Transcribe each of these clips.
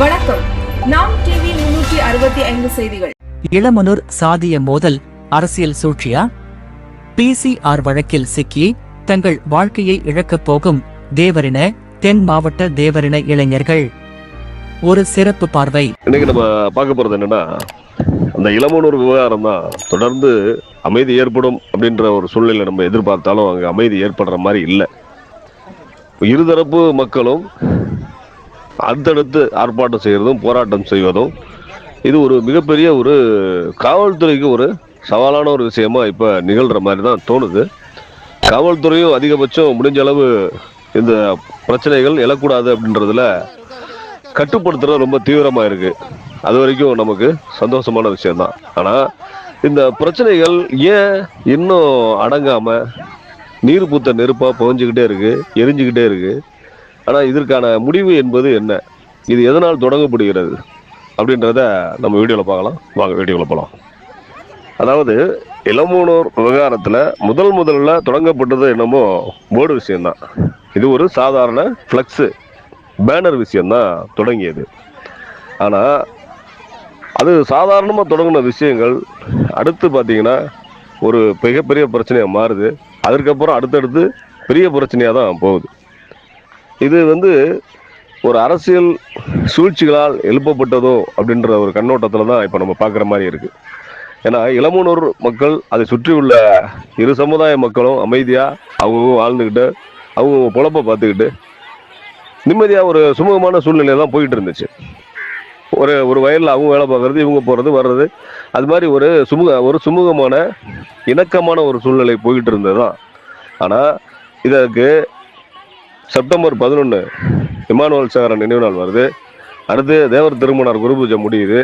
வணக்கம். நாம் டிவி முன்னூற்றி அறுபத்தி ஐந்து செய்திகள். இளமனூர் சாதிய மோதல் அரசியல் சூழ்ச்சியா? பிசிஆர் வழக்கில் சிக்கி தங்கள் வாழ்க்கையை இழக்கப் போகும் தேவரின தென் மாவட்ட தேவரின இளைஞர்கள். ஒரு சிறப்பு பார்வை. இன்னைக்கு நம்ம பார்க்க போறது என்னன்னா அந்த இளமனூர் விவகாரம் தான் தொடர்ந்து அமைதி ஏற்படும் அப்படின்ற ஒரு சூழ்நிலை நம்ம எதிர்பார்த்தாலும் அங்க அமைதி ஏற்படுற மாதிரி இல்லை. இருதரப்பு மக்களும் அடுத்தடுத்து ஆர்ப்பாட்டம் செய்கிறதும் போராட்டம் செய்வதும் இது ஒரு மிகப்பெரிய ஒரு காவல்துறைக்கு ஒரு சவாலான ஒரு விஷயமா இப்போ நிகழ்கிற மாதிரி தான் தோணுது. காவல்துறையும் அதிகபட்சம் முடிஞ்ச அளவு இந்த பிரச்சனைகள் எழக்கூடாது அப்படின்றதுல கட்டுப்படுத்துறது ரொம்ப தீவிரமாக இருக்குது அது வரைக்கும் நமக்கு சந்தோஷமான விஷயம்தான். ஆனால் இந்த பிரச்சனைகள் ஏன் இன்னும் அடங்காமல் நீர் பூத்த நெருப்பாக புகஞ்சிக்கிட்டே இருக்குது எரிஞ்சுக்கிட்டே இருக்குது ஆனால் இதற்கான முடிவு என்பது என்ன? இது எதனால் தொடங்கப்படுகிறது? அப்படின்றத நம்ம வீடியோவில் பார்க்கலாம். வாங்க வீடியோவில் போகலாம் அதாவது இளமூனூர் விவகாரத்தில் முதல் முதல்ல தொடங்கப்பட்டது என்னமோ போர்டு விஷயம்தான். இது ஒரு சாதாரண ஃப்ளக்ஸு பேனர் விஷயம்தான் தொடங்கியது. ஆனால் அது சாதாரணமாக தொடங்கின விஷயங்கள் அடுத்து பார்த்தீங்கன்னா ஒரு மிகப்பெரிய பிரச்சனையாக மாறுது. அதற்கப்புறம் அடுத்தடுத்து பெரிய பிரச்சனையாக தான் போகுது. இது வந்து ஒரு அரசியல் சூழ்ச்சிகளால் எழுப்பப்பட்டதோ அப்படின்ற ஒரு கண்ணோட்டத்தில் தான் இப்போ நம்ம பார்க்குற மாதிரி இருக்குது ஏன்னா இளமனூர் மக்கள் அதை சுற்றி உள்ள இரு சமுதாய மக்களும் அமைதியாக அவங்க வாழ்ந்துக்கிட்டு அவங்க பொழப்ப பார்த்துக்கிட்டு நிம்மதியாக ஒரு சுமூகமான சூழ்நிலை தான் போயிட்டு இருந்துச்சு. ஒரு ஒரு வயலில் அவங்க வேலை பார்க்குறது இவங்க போகிறது வர்றது அது மாதிரி ஒரு சுமூக ஒரு சுமூகமான இணக்கமான ஒரு சூழ்நிலை போயிட்டு இருந்தது தான் ஆனால் இதற்கு செப்டம்பர் பதினொன்று இமானுவல் சேகரன் நினைவு நாள் வருது. அடுத்து தேவர் திருமணர் குரு பூஜை முடியுது.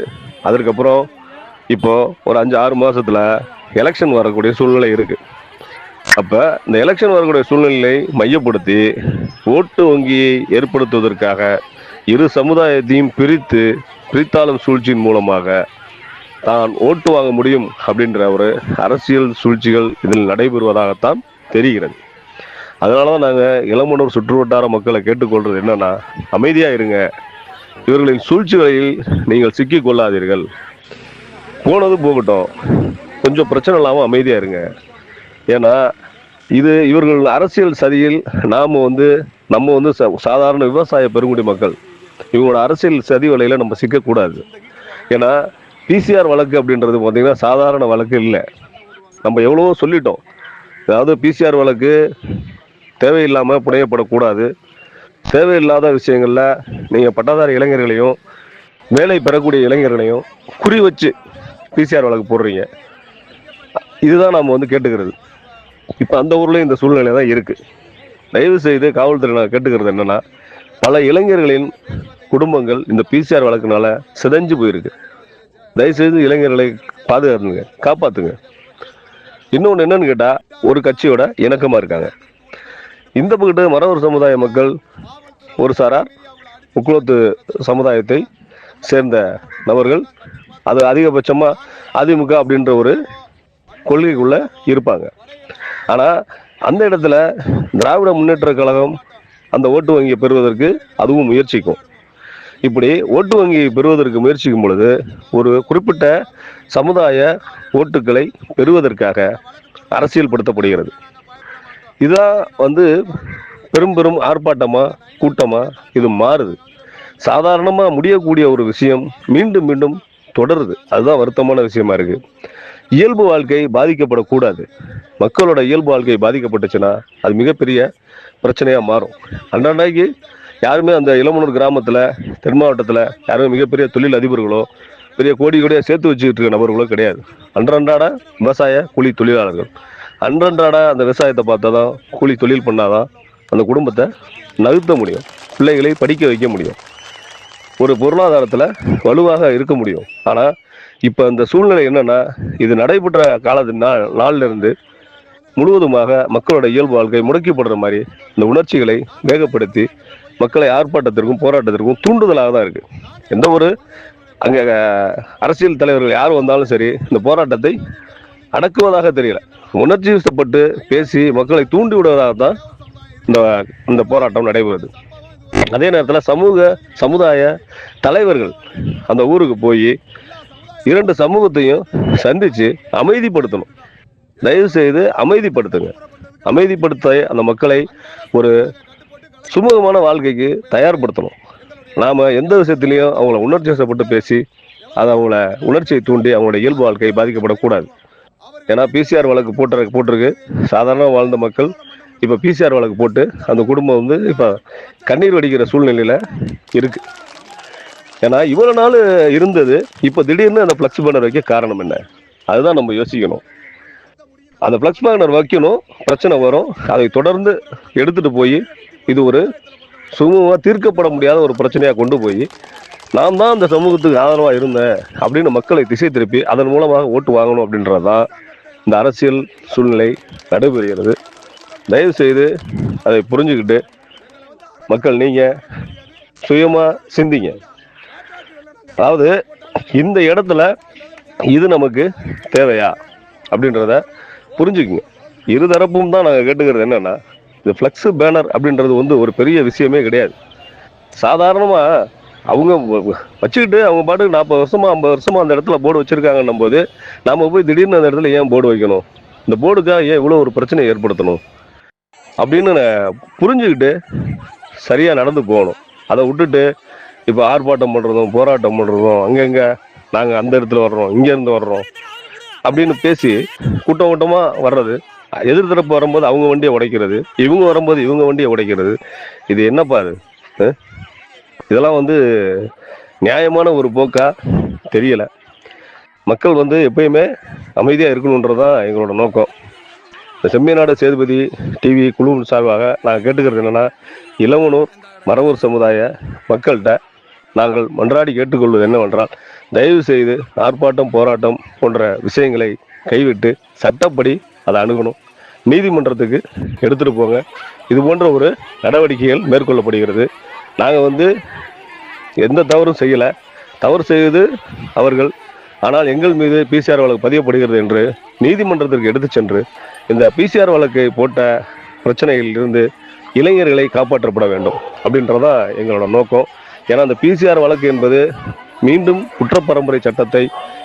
அதற்கப்புறம் இப்போது ஒரு அஞ்சு ஆறு மாதத்தில் எலெக்ஷன் வரக்கூடிய சூழ்நிலை இருக்குது அப்போ இந்த எலெக்ஷன் வரக்கூடிய சூழ்நிலையை மையப்படுத்தி ஓட்டு வங்கியை ஏற்படுத்துவதற்காக இரு சமுதாயத்தையும் பிரித்து பிரித்தாளும் சூழ்ச்சியின் மூலமாக தான் ஓட்டு வாங்க முடியும் அப்படின்ற ஒரு அரசியல் சூழ்ச்சிகள் இதில் நடைபெறுவதாகத்தான் தெரிகிறது. அதனால தான் நாங்கள் இளமனூர் சுற்றுவட்டார மக்களை கேட்டுக்கொள்வது என்னன்னா அமைதியாக இருங்க. இவர்களின் சூழ்ச்சிகளில் நீங்கள் சிக்கி கொள்ளாதீர்கள். போனது போகட்டும். கொஞ்சம் பிரச்சனை இல்லாமல் அமைதியாக இருங்க. ஏன்னா இது இவர்கள் அரசியல் சதியில் நாம் வந்து நம்ம வந்து ச- சாதாரண விவசாய பெருங்குடி மக்கள். இவங்களோட அரசியல் சதி வலையில் நம்ம சிக்கக்கூடாது ஏன்னா பிசிஆர் வழக்கு அப்படின்றது பார்த்திங்கன்னா சாதாரண வழக்கு இல்லை. நம்ம எவ்வளவோ சொல்லிட்டோம். அதாவது பிசிஆர் வழக்கு தேவையில்லாமல் புனையப்படக்கூடாது தேவையில்லாத விஷயங்களில் நீங்கள் பட்டாதாரி இளைஞர்களையும் வேலை பெறக்கூடிய இளைஞர்களையும் குறி வச்சு பிசிஆர் வழக்கு போடுறீங்க. இதுதான் நாம் வந்து கேட்டுக்கிறது. இப்போ அந்த ஊர்லேயும் இந்த சூழ்நிலை தான் இருக்குது தயவு செய்து காவல்துறை நான் கேட்டுக்கிறது என்னென்னா பல இளைஞர்களின் குடும்பங்கள் இந்த பிசிஆர் வழக்குனால சிதைஞ்சு போயிருக்கு. தயவுசெய்து இளைஞர்களை பாதுகாத்துங்க காப்பாற்றுங்க இன்னொன்று என்னன்னு கேட்டால் ஒரு கட்சியோட இணக்கமாக இருக்காங்க. இந்த பக்கத்து மறவர் சமுதாய மக்கள் ஒரு சாரார் முக்குளத்து சமுதாயத்தை சேர்ந்த நபர்கள். அது அதிகபட்சமாக அதிமுக அப்படின்ற ஒரு கொள்கைக்குள்ளே இருப்பாங்க. ஆனால் அந்த இடத்துல திராவிட முன்னேற்ற கழகம் அந்த ஓட்டு வங்கியை பெறுவதற்கு அதுவும் முயற்சிக்கும். இப்படி ஓட்டு வங்கியை பெறுவதற்கு முயற்சிக்கும் பொழுது ஒரு குறிப்பிட்ட சமுதாய ஓட்டுக்களை பெறுவதற்காக அரசியல்படுத்தப்படுகிறது. இதான் வந்து பெரும் பெரும் ஆர்ப்பாட்டமா கூட்டமா இது மாறுது. சாதாரணமாக முடியக்கூடிய ஒரு விஷயம் மீண்டும் மீண்டும் தொடருது. அதுதான் வருத்தமான விஷயமா இருக்கு. இயல்பு வாழ்க்கை பாதிக்கப்படக்கூடாது. மக்களோட இயல்பு வாழ்க்கை பாதிக்கப்பட்டுச்சுன்னா அது மிகப்பெரிய பிரச்சனையாக மாறும். அன்றாண்டாய்க்கு யாருமே அந்த இளமனூர் கிராமத்தில் தென் மாவட்டத்தில் யாருமே மிகப்பெரிய தொழில் அதிபர்களோ பெரிய கோடி கோடியாக சேர்த்து வச்சுக்கிட்டு இருக்க நபர்களோ கிடையாது. அன்றன்றாட விவசாய கூலி தொழிலாளர்கள். அன்றன்றாடாக அந்த விவசாயத்தை பார்த்தா தான் கூலி தொழில் பண்ணாதான் அந்த குடும்பத்தை நகர்த்த முடியும் பிள்ளைகளை படிக்க வைக்க முடியும். ஒரு பொருளாதாரத்தில் வலுவாக இருக்க முடியும். ஆனால் இப்போ இந்த சூழ்நிலை என்னென்னா இது நடைபெற்ற காலத்து நாள் நாளிலிருந்து முழுவதுமாக மக்களோட இயல்பு வாழ்க்கை முடக்கிப்படுற மாதிரி இந்த உணர்ச்சிகளை வேகப்படுத்தி மக்களை ஆர்ப்பாட்டத்திற்கும் போராட்டத்திற்கும் தூண்டுதலாக தான் இருக்குது எந்த ஒரு அங்கே அரசியல் தலைவர்கள் யார் வந்தாலும் சரி இந்த போராட்டத்தை அடக்குவதாக தெரியல. உணர்ச்சி வசப்பட்டு பேசி மக்களை தூண்டி விடுவதாக தான் இந்த இந்த போராட்டம் நடைபெறுது. அதே நேரத்தில் சமூக சமுதாய தலைவர்கள் அந்த ஊருக்கு போய் இரண்டு சமூகத்தையும் சந்தித்து அமைதிப்படுத்தணும். தயவு செய்து அமைதிப்படுத்துங்க. அமைதிப்படுத்த அந்த மக்களை ஒரு சுமூகமான வாழ்க்கைக்கு தயார்படுத்தணும். நாம் எந்த விஷயத்துலையும் அவங்கள உணர்ச்சி வசப்பட்டு பேசி அதை அவங்கள உணர்ச்சியை தூண்டி அவங்களோட இயல்பு வாழ்க்கை பாதிக்கப்படக்கூடாது. ஏன்னா பிசிஆர் வழக்கு போட்டு போட்டிருக்கு. சாதாரண வாழ்ந்த மக்கள் இப்போ பிசிஆர் வழக்கு போட்டு அந்த குடும்பம் வந்து இப்போ கண்ணீர் வடிக்கிற சூழ்நிலையில் இருக்குது ஏன்னா இவ்வளோ நாள் இருந்தது இப்போ திடீர்னு அந்த ஃப்ளக்ஸ் பேனர் வைக்க காரணம் என்ன? அதுதான் நம்ம யோசிக்கணும். அந்த ஃப்ளக்ஸ் பேனர் வைக்கணும் பிரச்சனை வரும். அதை தொடர்ந்து எடுத்துகிட்டு போய் இது ஒரு சுமூகமாக தீர்க்கப்பட முடியாத ஒரு பிரச்சனையாக கொண்டு போய் நான் தான் அந்த சமூகத்துக்கு ஆதரவாக இருந்தேன் அப்படின்னு மக்களை திசை திருப்பி அதன் மூலமாக ஓட்டு வாங்கணும் அப்படின்றது தான் இந்த அரசியல் சூழ்நிலை நடைபெறுகிறது. தயவுசெய்து அதை புரிஞ்சுக்கிட்டு மக்கள் நீங்கள் சுயமாக சிந்திங்க. அதாவது இந்த இடத்துல இது நமக்கு தேவையா அப்படின்றத புரிஞ்சுக்குங்க. இருதரப்பும் தான் நாங்கள் கேட்டுக்கிறது என்னென்னா இந்த ஃப்ளெக்ஸு பேனர் அப்படின்றது வந்து ஒரு பெரிய விஷயமே கிடையாது. சாதாரணமாக அவங்க வச்சுக்கிட்டு அவங்க பாட்டுக்கு நாற்பது வருஷமா ஐம்பது வருஷமா அந்த இடத்துல போர்டு வச்சிருக்காங்கன்னும் போது நாம போய் திடீர்னு அந்த இடத்துல ஏன் போர்டு வைக்கணும்? இந்த போர்டுக்காக ஏன் இவ்வளோ ஒரு பிரச்சனையை ஏற்படுத்தணும்? அப்படின்னு நான் புரிஞ்சுக்கிட்டு சரியாக நடந்து போகணும். அதை விட்டுட்டு இப்போ ஆர்ப்பாட்டம் பண்ணுறதும் போராட்டம் பண்ணுறதும் அங்கங்கே நாங்கள் அந்த இடத்துல வர்றோம் இங்கேருந்து வர்றோம் அப்படின்னு பேசி கூட்டம் கூட்டமாக வர்றது எதிர்த்தரப்பு வரும்போது அவங்க வண்டியை உடைக்கிறது இவங்க வரும்போது இவங்க வண்டியை உடைக்கிறது. இது என்னப்பா அது? இதெல்லாம் வந்து நியாயமான ஒரு போக்கா தெரியல. மக்கள் வந்து எப்பயுமே அமைதியாக இருக்கணுன்றதான் எங்களோட நோக்கம். இந்த செம்மியநாடு சேதுபதி டிவி குழுவின் சார்பாக நாங்கள் கேட்டுக்கிறது என்னென்னா இளவனூர் மரவூர் சமுதாய மக்கள்கிட்ட நாங்கள் மன்றாடி கேட்டுக்கொள்வது என்னவென்றால் தயவு செய்து ஆர்ப்பாட்டம் போராட்டம் போன்ற விஷயங்களை கைவிட்டு சட்டப்படி அதை அணுகணும். நீதிமன்றத்துக்கு எடுத்துட்டு போங்க. இது போன்ற ஒரு நடவடிக்கைகள் மேற்கொள்ளப்படுகிறது. நாங்கள் வந்து எந்த தவறும் செய்யலை. தவறு செய்து அவர்கள் ஆனால் எங்கள் மீது பிசிஆர் வழக்கு பதியப்படுகிறது என்று நீதிமன்றத்திற்கு எடுத்துச் சென்று இந்த பிசிஆர் வழக்கை போட்ட பிரச்சனையில் இருந்து இளைஞர்களை காப்பாற்றப்பட வேண்டும் அப்படின்றதான் எங்களோட நோக்கம். ஏன்னா அந்த பிசிஆர் வழக்கு என்பது மீண்டும் குற்றப்பரம்பரை சட்டத்தை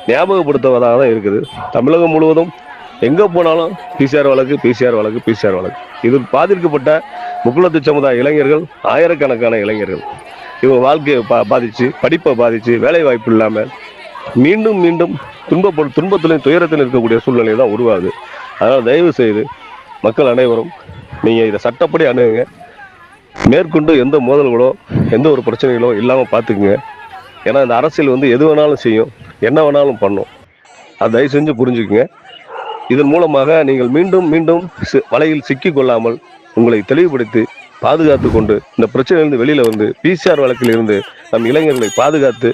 ஞாபகப்படுத்துவதாக தான் இருக்குது. தமிழகம் முழுவதும் எங்கே போனாலும் பிசிஆர் வழக்கு பிசிஆர் வழக்கு பிசிஆர் வழக்கு. இதில் பாதிக்கப்பட்ட முக்குளத்து சமுதாய இளைஞர்கள் ஆயிரக்கணக்கான இளைஞர்கள். இவங்க வாழ்க்கையை பா பாதிச்சு படிப்பை பாதிச்சு வேலை வாய்ப்பு இல்லாமல் மீண்டும் மீண்டும் துன்பப்படும் துன்பத்திலும் துயரத்திலும் இருக்கக்கூடிய சூழ்நிலை தான் உருவாகுது. அதனால் தயவு செய்து மக்கள் அனைவரும் நீங்கள் இதை சட்டப்படி அணுகுங்க. மேற்கொண்டு எந்த மோதல்களோ எந்த ஒரு பிரச்சனைகளோ இல்லாமல் பார்த்துக்குங்க ஏன்னா இந்த அரசியல் வந்து எது வேணாலும் செய்யும் என்ன வேணாலும் பண்ணும். அதை தயவு செஞ்சு புரிஞ்சுக்குங்க. இதன் மூலமாக நீங்கள் மீண்டும் மீண்டும் வலையில் சிக்கிக் கொள்ளாமல் உங்களை தெளிவுபடுத்தி பாதுகாத்து கொண்டு இந்த பிரச்சனையிலிருந்து வெளியில வந்து பிசிஆர் வழக்கில் இருந்து நம் இளைஞர்களை பாதுகாத்து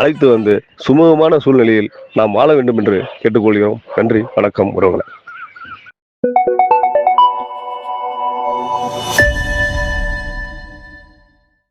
அழைத்து வந்து சுமூகமான சூழ்நிலையில் நாம் வாழ வேண்டும் என்று கேட்டுக்கொள்கிறோம். நன்றி வணக்கம் உறவுகளை.